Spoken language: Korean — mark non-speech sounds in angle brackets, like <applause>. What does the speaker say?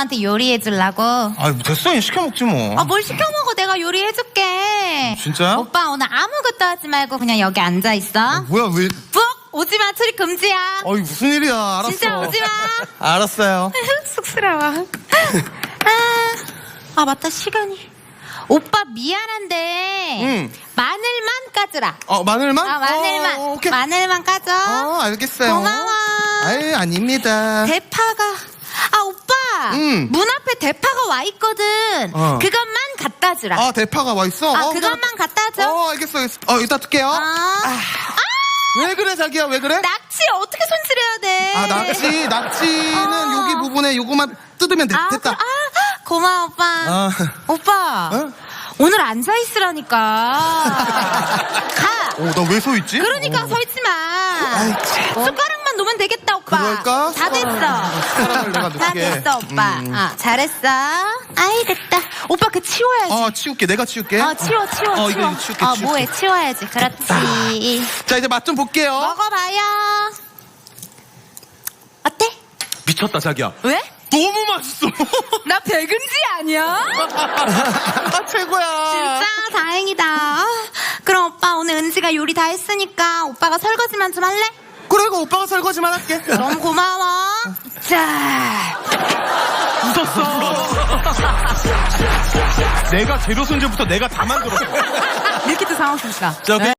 오빠한테 요리해 주려고. 아 됐어 얘 시켜 먹지 뭐. 아, 뭘 시켜 먹어? 내가 요리해 줄게. 진짜? 오빠 오늘 아무것도 하지 말고 그냥 여기 앉아 있어. 뭐야 왜? 푹 오지 마. 출입 금지야. 어이 무슨 일이야? 알았어. 진짜 오지 마. <laughs> 알았어요. <laughs> 쑥스러워. 아, 아 맞다 시간이. 오빠 미안한데 응. 마늘만 까주라. 어 마늘만? 아 마늘만 어, 오케이. 마늘만 까줘. 어 알겠어요. 고마워. 아유 아닙니다. 대파가 아 응. 문 앞에 대파가 와 있거든. 어. 그것만 갖다 주라. 아 대파가 와 있어? 아, 어, 그것만 그냥- 갖다 줘. 어 알겠어 알겠어. 어 이따 뜰게요. 아, 왜 그래 자기야 왜 그래? 낙지 어떻게 손질해야 돼? 아 낙지 낙지는 어. 여기 부분에 요거만 뜯으면 돼, 아, 됐다. 그- 아, 고마워 오빠. 아. 오빠 어? 오늘 앉아 있으라니까. <laughs> 가. 어, 나왜 서 있지? 그러니까 어. 서 있지 마. 아이, 참. 숟가락만 놓으면 되겠다 오빠. 그럴까? 다 됐어. 숟가락을 내가 다 놓게. 됐어 오빠. 음. 아 잘했어. 아이 됐다. 오빠 그 치워야지. 어 치울게 내가 치울게. 어, 치워, 치워, 어, 치워. 이거 치울게, 어, 치울게. 뭐해, 치워야지. 그렇지. 자 이제 맛 좀 볼게요. 먹어봐요. 어때? 미쳤다 자기야. 왜? 너무 맛있어. <laughs> 나 백은지 아니야? <laughs> 아 최고야. 진짜 다행이다. 아, 그럼 오빠 오늘 은지가 요리 다 했으니까 오빠가 설거지만 좀 할래? 그래 이거 오빠가 설거지만 할게. 너무 고마워. 자, 웃었어. 내가 재료 손질부터 내가 다 만들었어. 밀키트 상황 좋다. 저기